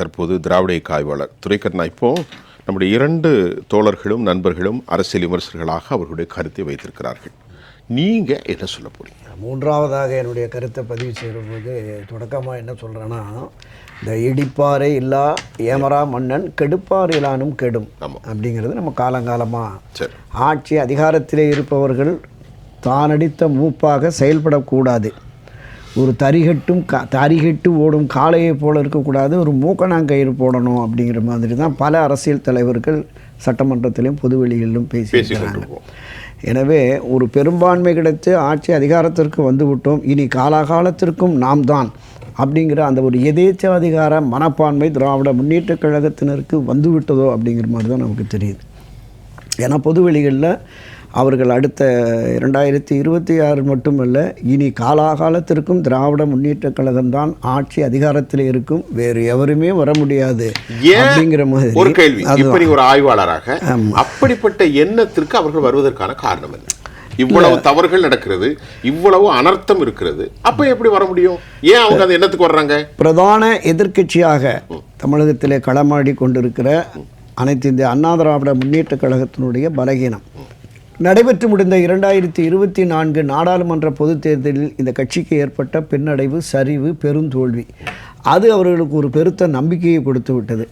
தற்போது திராவிட இயக்க ஆய்வாளர் துரைக்கண்ணா. இப்போ நம்முடைய இரண்டு தோழர்களும் நண்பர்களும் அரசியல் விமர்சகர்களாக அவர்களுடைய கருத்தை வைத்திருக்கிறார்கள். நீங்க என்ன சொல்ல போறீங்க? மூன்றாவதாக என்னுடைய கருத்தை பதிவு செய்யும்போது தொடக்கமாக என்ன சொல்கிறேன்னா இந்த இடிப்பாறை இல்லா ஏமரா மன்னன் கெடுப்பார் இலானும் கெடும். அப்படிங்கிறது நம்ம காலங்காலமாக சரி. ஆட்சி அதிகாரத்திலே இருப்பவர்கள் தானடித்த மூப்பாக செயல்படக்கூடாது. ஒரு தரிகட்டும் கா தரிகட்டு ஓடும் காளையைப் போல இருக்கக்கூடாது ஒரு மூக்கணாங்கயிறு போடணும் அப்படிங்கிற மாதிரி தான் பல அரசியல் தலைவர்கள் சட்டமன்றத்திலும் பொதுவெளிகளிலும் பேசியிருக்கிறாங்க. எனவே ஒரு பெரும்பான்மை கிடைத்து ஆட்சி அதிகாரத்திற்கு வந்துவிட்டோம் இனி காலாகாலத்திற்கும் நாம் தான் அப்படிங்கிற அந்த ஒரு எதேச்சாதிகார மனப்பான்மை திராவிட முன்னேற்றக் கழகத்தினருக்கு வந்துவிட்டதோ அப்படிங்கிற மாதிரி தான் நமக்கு தெரியுது ஏன்னா பொதுவெளிகளில் அவர்கள் அடுத்த இரண்டாயிரத்தி இருபத்தி ஆறு மட்டுமல்ல இனி காலாகாலத்திற்கும் திராவிட முன்னேற்றக் கழகம்தான் ஆட்சி அதிகாரத்தில் இருக்கும். வேறு எவருமே வர முடியாது அப்படிங்கிற மாதிரி. ஒரு கேள்வி. இப்ப அதுதான். நீங்க ஒரு ஆய்வாளராக அப்படிப்பட்ட எண்ணத்திற்கு அவர்கள் வருவதற்கான காரணம் என்ன? இவ்வளவு தவறுகள் நடக்கிறது இவ்வளவு அனர்த்தம் இருக்கிறது அப்ப எப்படி வர முடியும்? ஏன் அவங்க அந்த எண்ணத்துக்கு வர்றாங்க? பிரதான எதிர்க்கட்சியாக தமிழகத்திலே களமாடி கொண்டிருக்கிற அனைத்து இந்திய அண்ணா திராவிட முன்னேற்றக் கழகத்தினுடைய பலகீனம். நடைபெற்று முடிந்த இரண்டாயிரத்தி இருபத்தி நான்கு நாடாளுமன்ற பொதுத் தேர்தலில் இந்த கட்சிக்கு ஏற்பட்ட பின்னடைவு சரிவு பெருந்தோல்வி. அது அவர்களுக்கு ஒரு பெருத்த நம்பிக்கையை கொடுத்து விட்டது.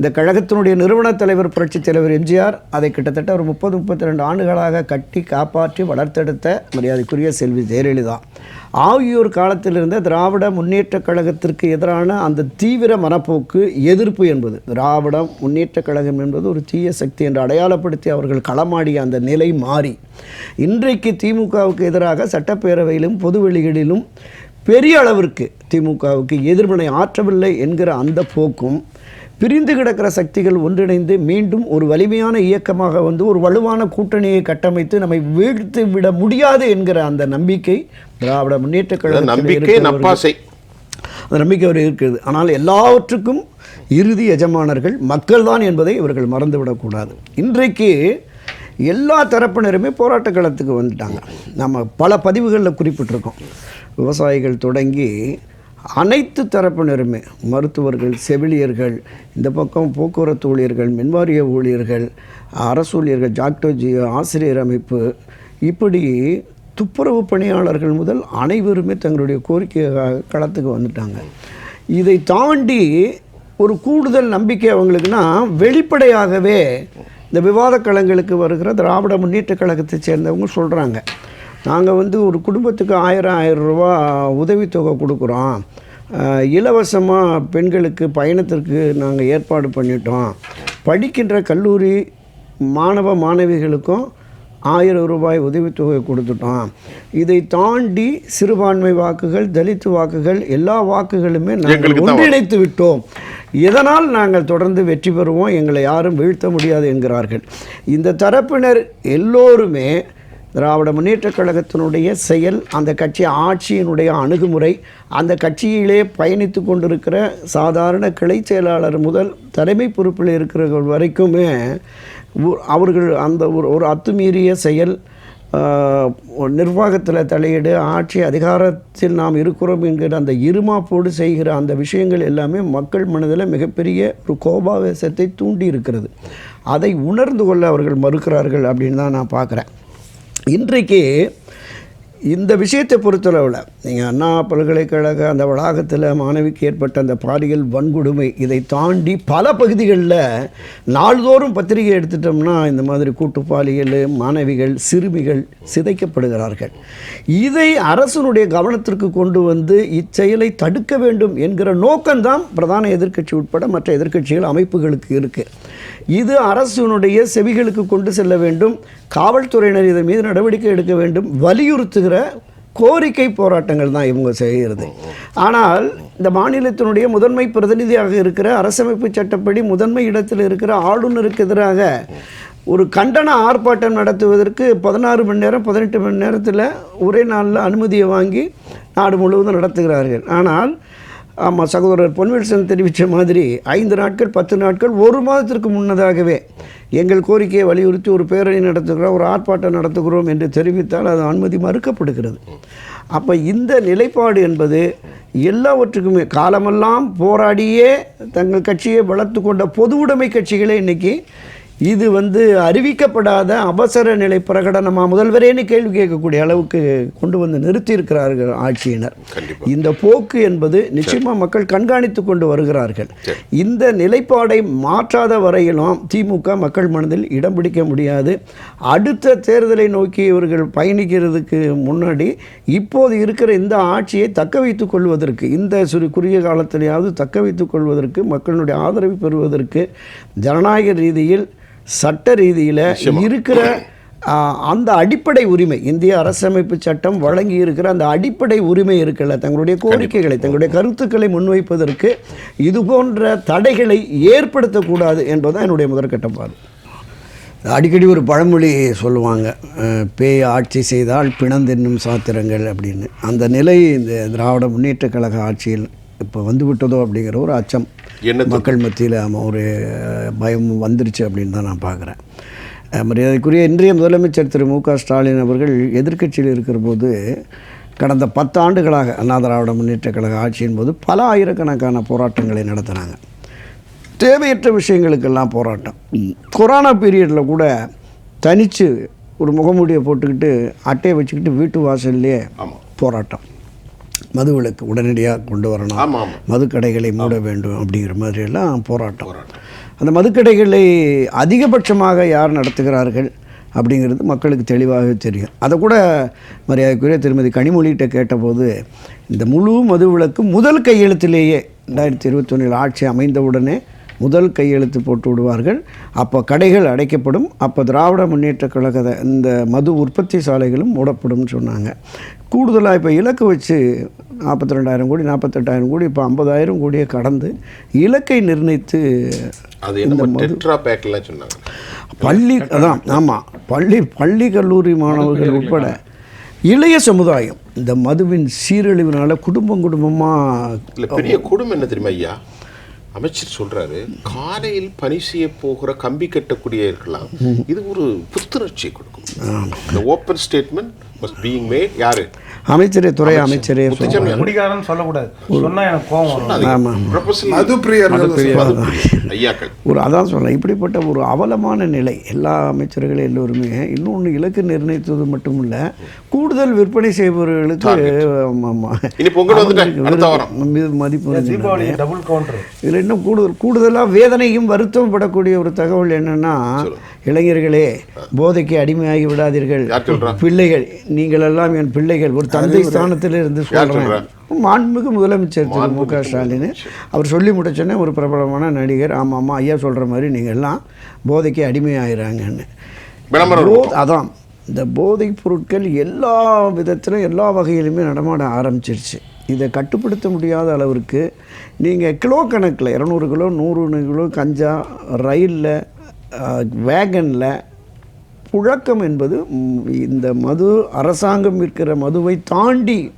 இந்த கழகத்தினுடைய நிறுவனத் தலைவர் புரட்சித் தலைவர் எம்ஜிஆர் அதை கிட்டத்தட்ட ஒரு முப்பது முப்பத்தி ரெண்டு ஆண்டுகளாக கட்டி காப்பாற்றி வளர்த்தெடுத்த மரியாதைக்குரிய செல்வி ஜெயலலிதா. ஆகியோர் காலத்திலிருந்த திராவிட முன்னேற்றக் கழகத்திற்கு எதிரான அந்த தீவிர மனப்போக்கு எதிர்ப்பு என்பது. திராவிட முன்னேற்றக் கழகம் என்பது ஒரு தீய சக்தி என்று அடையாளப்படுத்தி அவர்கள் களமாடிய அந்த நிலை மாறி. இன்றைக்கு திமுகவுக்கு எதிராக சட்டப்பேரவையிலும் பொதுவெளிகளிலும் பெரிய அளவிற்கு திமுகவுக்கு எதிர்வினை ஆற்றவில்லை என்கிற அந்த போக்கும் பிரிந்து கிடக்கிற சக்திகள் ஒன்றிணைந்து மீண்டும் ஒரு வலிமையான இயக்கமாக வந்து ஒரு வலுவான கூட்டணியை கட்டமைத்து நம்மை வீழ்த்து விட முடியாது என்கிற அந்த நம்பிக்கை திராவிட முன்னேற்ற கழகத்தில் நம்பிக்கை நப்பாசை. அந்த நம்பிக்கை அவர் இருக்கிறது ஆனால் எல்லாவற்றுக்கும் இறுதி எஜமானர்கள் மக்கள்தான் என்பதை இவர்கள் மறந்துவிடக்கூடாது இன்றைக்கு எல்லா தரப்பினருமே போராட்ட களத்துக்கு வந்துட்டாங்க. நம்ம பல பதிவுகளில் குறிப்பிட்டிருக்கோம். விவசாயிகள் தொடங்கி அனைத்து தரப்பினருமே மருத்துவர்கள் செவிலியர்கள் இந்த பக்கம் போக்குவரத்து ஊழியர்கள் மின்வாரிய ஊழியர்கள் அரசு ஊழியர்கள் ஜாக்டோஜி ஆசிரியர் அமைப்பு இப்படி துப்புரவு பணியாளர்கள் முதல் அனைவருமே தங்களுடைய கோரிக்கையாக களத்துக்கு வந்துட்டாங்க. இதை தாண்டி ஒரு கூடுதல் நம்பிக்கை அவங்களுக்குன்னா வெளிப்படையாகவே இந்த விவாத களங்களுக்கு வருகிற திராவிட முன்னேற்ற கழகத்தை சேர்ந்தவங்க சொல்கிறாங்க நாங்கள் வந்து ஒரு குடும்பத்துக்கு ஆயிரம் ஆயிரம் ரூபா உதவித்தொகை கொடுக்குறோம். இலவசமாக பெண்களுக்கு பயணத்திற்கு நாங்கள் ஏற்பாடு பண்ணிட்டோம். படிக்கின்ற கல்லூரி மாணவ மாணவிகளுக்கும் ஆயிரம் ரூபாய் உதவித்தொகை கொடுத்துட்டோம். இதை தாண்டி சிறுபான்மை வாக்குகள் தலித்து வாக்குகள் எல்லா வாக்குகளுமே நாங்கள் ஒன்றிணைத்து விட்டோம். இதனால் நாங்கள் தொடர்ந்து வெற்றி பெறுவோம்? எங்களை யாரும் வீழ்த்த முடியாது என்கிறார்கள். இந்த தரப்பினர் எல்லோருமே திராவிட முன்னேற்றக் கழகத்தினுடைய செயல் அந்த கட்சி ஆட்சியினுடைய அணுகுமுறை அந்த கட்சியிலே பயணித்து கொண்டிருக்கிற சாதாரண கிளை செயலாளர் முதல் தலைமை பொறுப்பில் இருக்கிறவர்கள் வரைக்குமே அவர்கள் அந்த ஒரு ஒரு அத்துமீறிய செயல் நிர்வாகத்தில் தலையீடு ஆட்சி அதிகாரத்தில் நாம் இருக்கிறோம் என்கிற அந்த இருமாப்போடு செய்கிற அந்த விஷயங்கள் எல்லாமே மக்கள் மனதில் மிகப்பெரிய ஒரு கோபாவேசத்தை தூண்டி இருக்கிறது அதை உணர்ந்து கொள்ள அவர்கள் மறுக்கிறார்கள் அப்படின்னு தான் நான் பார்க்குறேன். இன்றைக்கு இந்த விஷயத்தை பொறுத்தளவில் நீங்கள் அண்ணா பல்கலைக்கழக அந்த வளாகத்தில் மாணவிக்கு ஏற்பட்ட அந்த பாலியல் வன்கொடுமை இதை தாண்டி பல பகுதிகளில் நாள்தோறும் பத்திரிகை எடுத்துட்டோம்னா இந்த மாதிரி கூட்டு பாலியல் மாணவிகள் சிறுமிகள் சிதைக்கப்படுகிறார்கள். இதை அரசனுடைய கவனத்திற்கு கொண்டு வந்து இச்செயலை தடுக்க வேண்டும் என்கிற நோக்கம்தான் பிரதான எதிர்க்கட்சி உட்பட மற்ற எதிர்க்கட்சிகள் அமைப்புகளுக்கு இருக்குது இது அரசினுடைய செவிகளுக்கு கொண்டு செல்ல வேண்டும். காவல்துறையினர் இதன் மீது நடவடிக்கை எடுக்க வேண்டும் வலியுறுத்துகிற கோரிக்கை போராட்டங்கள் தான் இவங்க செய்கிறது ஆனால் இந்த மாநிலத்தினுடைய முதன்மை பிரதிநிதியாக இருக்கிற அரசமைப்பு சட்டப்படி முதன்மை இடத்தில் இருக்கிற ஆளுநருக்கு எதிராக ஒரு கண்டன ஆர்ப்பாட்டம் நடத்துவதற்கு பதினாறு மணி நேரம் பதினெட்டு மணி நேரத்தில் ஒரே நாளில் அனுமதியை வாங்கி நாடு முழுவதும் நடத்துகிறார்கள். ஆனால் ஆமாம் சகோதரர் பொன்வேல்சன் தெரிவித்த மாதிரி ஐந்து நாட்கள் பத்து நாட்கள் ஒரு மாதத்திற்கு முன்னதாகவே எங்கள் கோரிக்கையை வலியுறுத்தி ஒரு பேரணி நடத்துகிறோம் ஒரு ஆர்ப்பாட்டம் நடத்துகிறோம் என்று தெரிவித்தால் அது அனுமதி மறுக்கப்படுகிறது. அப்போ இந்த நிலைப்பாடு என்பது எல்லாவற்றுக்குமே காலமெல்லாம் போராடியே தங்கள் கட்சியை வளர்த்து கொண்ட பொதுவுடைமை கட்சிகளே இன்னைக்கு இது வந்து அறிவிக்கப்படாத அவசர நிலை பிரகடனமா முதல்வரேன்னு கேள்வி கேட்கக்கூடிய அளவுக்கு கொண்டு வந்து நிறுத்தியிருக்கிறார்கள் ஆட்சியினர். இந்த போக்கு என்பது நிச்சயமா மக்கள் கண்காணித்து கொண்டு வருகிறார்கள். இந்த நிலைப்பாடை மாற்றாத வரையிலும் திமுக மக்கள் மனதில் இடம் பிடிக்க முடியாது. அடுத்த தேர்தலை நோக்கி இவர்கள் பயணிக்கிறதுக்கு முன்னாடி இப்போது இருக்கிற இந்த ஆட்சியை தக்க வைத்துக் கொள்வதற்கு இந்த சிறு குறுகிய காலத்திலேயாவது தக்க வைத்துக் கொள்வதற்கு மக்களுடைய ஆதரவை பெறுவதற்கு ஜனநாயக ரீதியில் சட்ட ரீதியில் இருக்கிற அந்த அடிப்படை உரிமை இந்திய அரசமைப்பு சட்டம் வழங்கி இருக்கிற அந்த அடிப்படை உரிமை இருக்குல்ல தங்களுடைய கோரிக்கைகளை தங்களுடைய கருத்துக்களை முன்வைப்பதற்கு இது போன்ற தடைகளை ஏற்படுத்தக்கூடாது என்பதுதான் என்னுடைய முதற்கட்ட பார்வை. அடிக்கடி ஒரு பழமொழி சொல்லுவாங்க பேய் ஆட்சி செய்தால் பிணந்தென்னும் சாத்திரங்கள் அப்படின்னு. அந்த நிலை இந்த திராவிட முன்னேற்றக் கழக ஆட்சியில் இப்போ வந்து விட்டதோ அப்படிங்கிற ஒரு அச்சம் எண்ணத்தில். மக்கள் மத்தியில் ஆமாம் ஒரு பயம் வந்துருச்சு அப்படின்னு தான் நான் பார்க்குறேன் மரியாதைக்குரிய இன்றைய முதலமைச்சர் திரு மு க ஸ்டாலின் அவர்கள் எதிர்க்கட்சியில் இருக்கிற போது கடந்த பத்து ஆண்டுகளாக அண்ணா திராவிட முன்னேற்றக் கழக ஆட்சியின் போது பல ஆயிரக்கணக்கான போராட்டங்களை நடத்தினாங்க தேவையற்ற விஷயங்களுக்கெல்லாம் போராட்டம் கொரோனா பீரியடில் கூட தனித்து ஒரு முகமூடியை போட்டுக்கிட்டு அட்டையை வச்சுக்கிட்டு வீட்டு வாசல்லையே. போராட்டம் மதுவிலக்கு உடனடியாக கொண்டு வரணும். மதுக்கடைகளை மூட வேண்டும் அப்படிங்கிற மாதிரி எல்லாம் போராட்டம். அந்த மதுக்கடைகளை அதிகபட்சமாக யார் நடத்துகிறார்கள் அப்படிங்கிறது மக்களுக்கு தெளிவாகவே தெரியும். அதை கூட மரியாதைக்குரிய திருமதி கனிமொழிகிட்ட கேட்டபோது இந்த முழு மதுவிலக்கு முதல் கையெழுத்திலேயே ரெண்டாயிரத்தி இருபத்தொன்னில் ஆட்சி அமைந்தவுடனே முதல் கையெழுத்து போட்டு விடுவார்கள். அப்போ கடைகள் அடைக்கப்படும். அப்போ திராவிட முன்னேற்றக் கழக இந்த மது உற்பத்தி சாலைகளும் மூடப்படும்னு சொன்னாங்க. கூடுதலாக இப்போ இலக்கு வச்சு நாற்பத்தி ரெண்டாயிரம் கோடி நாற்பத்தெட்டாயிரம் கோடி இப்போ ஐம்பதாயிரம் கோடியை கடந்து இலக்கை நிர்ணயித்து அது என்ன சொன்னாங்க. பள்ளி அதான் ஆமாம் பள்ளி பள்ளி கல்லூரி மாணவர்கள் உட்பட இளைய சமுதாயம் இந்த மதுவின் சீரழிவினால குடும்பம் குடும்பமாக இல்ல பெரிய குடும்பம் என்ன தெரியுமா ஐயா? அமைச்சர் சொல்றாரு காலையில் பணி செய்ய போகிற கம்பி கட்டக்கூடிய இருக்கலாம். இது ஒரு புத்துணர்ச்சியை கொடுக்கும். இந்த ஓப்பன் ஸ்டேட்மெண்ட் பீயிங் மேட் யாரு? அமைச்சரே துறை அமைச்சரே. குடிகாரன் சொல்லக்கூடாது. சொன்னா எனக்கு ஐயாக்கள். ஒரு அதான் சொல்கிறேன் இப்படிப்பட்ட ஒரு அவலமான நிலை எல்லா அமைச்சர்கள் எல்லோருமே இன்னொன்று இலக்கு நிர்ணயித்தது மட்டும் இல்லை கூடுதல் விற்பனை செய்பவர்களுக்கு மதிப்பு இதில் இன்னும் கூடுதல் கூடுதலாக வேதனையும் வருத்தம் படக்கூடிய ஒரு தகவல் என்னன்னா இளைஞர்களே போதைக்கு அடிமையாகி விடாதீர்கள்? பிள்ளைகள் நீங்கள் எல்லாம் என் பிள்ளைகள் ஒரு தந்தை ஸ்தானத்தில் இருந்து சொல்கிறேன் மாண்புமிகு முதலமைச்சர் திரு மு க ஸ்டாலின். அவர் சொல்லி முடிச்சோன்னே ஒரு பிரபலமான நடிகர். ஆமாம் ஆமாம் ஐயா சொல்கிற மாதிரி நீங்கள் எல்லாம் போதைக்கு அடிமையாகிறாங்கன்னு அதான் இந்த போதைப் பொருட்கள் எல்லா விதத்திலும் எல்லா வகையிலுமே நடமாட ஆரம்பிச்சிருச்சு. இதை கட்டுப்படுத்த முடியாத அளவிற்கு நீங்கள் கிலோ கணக்கில் இரநூறு கிலோ நூறு கிலோ கஞ்சா ரயிலில் வேகனில் புழக்கம் என்பது இந்த மது அரசாங்கம் விற்கிற மதுவை தாண்டி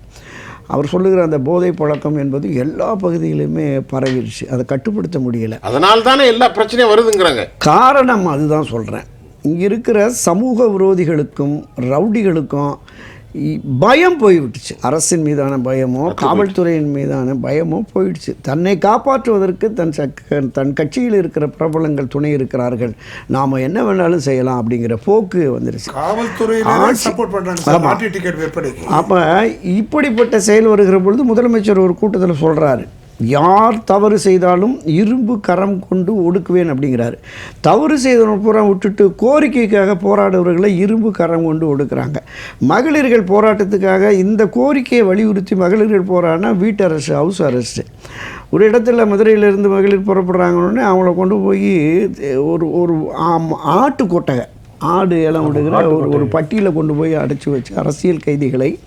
அவர் சொல்லுகிற அந்த போதை பழக்கம் என்பது எல்லா பகுதியிலுமே பரவிடுச்சு. அதை கட்டுப்படுத்த முடியல. அதனால தானே எல்லா பிரச்சனையும் வருதுங்கிறாங்க. காரணம் அதுதான் சொல்கிறேன் இங்கே இருக்கிற சமூக விரோதிகளுக்கும் ரவுடிகளுக்கும் பயம் போய்விட்டுச்சு. அரசின் மீதான பயமோ காவல்துறையின் மீதான பயமோ போயிடுச்சு. தன்னை காப்பாற்றுவதற்கு தன் சக்க தன் கட்சியில் இருக்கிற பிரபலங்கள் துணை இருக்கிறார்கள். நாம் என்ன வேணாலும் செய்யலாம் அப்படிங்கிற போக்கு வந்துருச்சு. அப்போ இப்படிப்பட்ட செயல் வருகிற பொழுது முதலமைச்சர் ஒரு கூட்டத்தில் சொல்கிறாரு யார் தவறு செய்தாலும் இரும்பு கரம் கொண்டு ஒடுக்குவேன் அப்படிங்கிறாரு. தவறு செய்தவன் பூரா விட்டுட்டு கோரிக்கைக்காக போராடுறவர்களை இரும்பு கரம் கொண்டு ஒடுக்குறாங்க. மகளிர்கள் போராட்டத்துக்காக இந்த கோரிக்கையை வலியுறுத்தி மகளிர்கள் போராடினா வீட்டு அரசு ஹவுஸ் அரெஸ்ட்டு ஒரு இடத்துல மதுரையிலேருந்து மகளிர் புறப்படுறாங்கன்னு அவங்கள கொண்டு போய் ஒரு ஒரு ஆட்டு கொட்டகை ஆடு இலம் விடுகிற ஒரு ஒரு பட்டியில் கொண்டு போய் அடைச்சி வச்சு அரசியல் கைதிகளை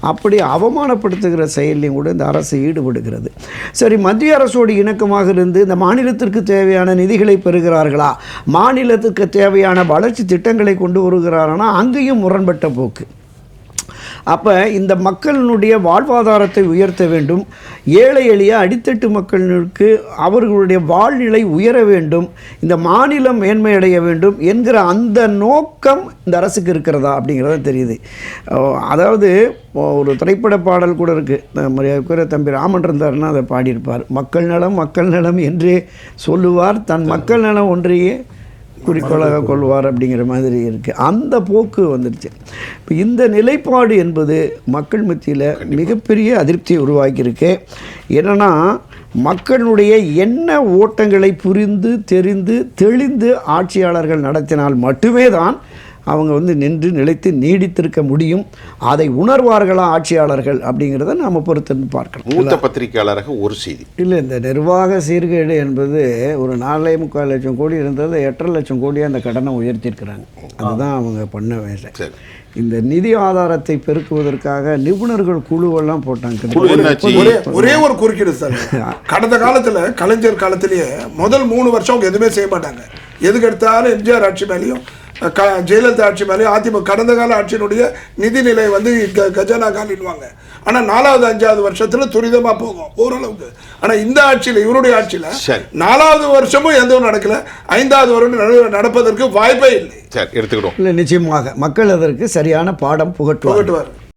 அப்படி அவமானப்படுத்துகிற செயல்லையும் கூட இந்த அரசு ஈடுபடுகிறது. சரி மத்திய அரசோடு இணக்கமாக இருந்து இந்த மாநிலத்திற்கு தேவையான நிதிகளை பெறுகிறார்களா? மாநிலத்துக்கு தேவையான வளர்ச்சி திட்டங்களை கொண்டு வருகிறார்களா அங்கேயும் முரண்பட்ட போக்கு. அப்போ இந்த மக்களினுடைய வாழ்வாதாரத்தை உயர்த்த வேண்டும். ஏழை எளிய அடித்தட்டு மக்களுக்கு அவர்களுடைய வாழ்நிலை உயர வேண்டும். இந்த மாநிலம் மேன்மையடைய வேண்டும் என்கிற அந்த நோக்கம் இந்த அரசுக்கு இருக்கிறதா அப்படிங்கிறத தெரியுது. அதாவது ஒரு திரைப்பட பாடல் கூட இருக்குது மரியாதைக்குரிய தம்பி ராமன் இருந்தாருன்னா அதை பாடியிருப்பார். மக்கள் நலம் மக்கள் நலம் என்றே சொல்லுவார். தன் மக்கள் நலம் ஒன்றையே குறிக்கோளாக கொள்வார் அப்படிங்கிற மாதிரி இருக்குது அந்த போக்கு வந்துடுச்சு. இப்போ இந்த நிலைப்பாடு என்பது மக்கள் மத்தியில் மிகப்பெரிய அதிருப்தியை உருவாக்கியிருக்கு. என்னன்னா மக்களுடைய என்ன ஓட்டங்களை புரிந்து தெரிந்து தெளிந்து ஆட்சியாளர்கள் நடத்தினால் மட்டுமே தான் அவங்க வந்து நின்று நிலைத்து நீடித்திருக்க முடியும். அதை உணர்வார்களா ஆட்சியாளர்கள் அப்படிங்கிறத நாம் பொறுத்து பார்க்கணும் மூத்த பத்திரிகையாளராக ஒரு செய்தி. இல்லை இந்த நிர்வாக சீர்கேடு என்பது ஒரு நாலே முக்கால் லட்சம் கோடி இருந்தது. எட்டரை லட்சம் கோடி அந்த கடனை உயர்த்தியிருக்கிறாங்க. அதுதான் அவங்க பண்ண வேலை. சரி. இந்த நிதி ஆதாரத்தை பெருக்குவதற்காக நிபுணர்கள் குழுவெல்லாம் போட்டாங்க. ஒரே ஒரு குறுக்கீடு சார். கடந்த காலத்துல கலைஞர் காலத்திலேயே முதல் மூணு வருஷம் அவங்க எதுவுமே செய்ய மாட்டாங்க. எதுக்கு எடுத்தாலும் எம்ஜிஆர் ஆட்சி மேலேயும் க ஜெயலலிதா ஆட்சி மேலேயும் அதிமுக கடந்த கால ஆட்சியினுடைய நிதிநிலை வந்து க- கஜானா காலிடுவாங்க ஆனா நாலாவது அஞ்சாவது வருஷத்துல துரிதமா போகும் ஓரளவுக்கு. ஆனா இந்த ஆட்சியில இவருடைய ஆட்சியில சரி. நாலாவது வருஷமும் எந்த ஒரு நடக்கல ஐந்தாவது வருடம் நட- நடப்பதற்கு வாய்ப்பே இல்லை. சரி எடுத்துக்கிடுவோம். இல்லை நிச்சயமாக. மக்கள் அதற்கு சரியான பாடம் புகட்டுவார் புகட்டுவார்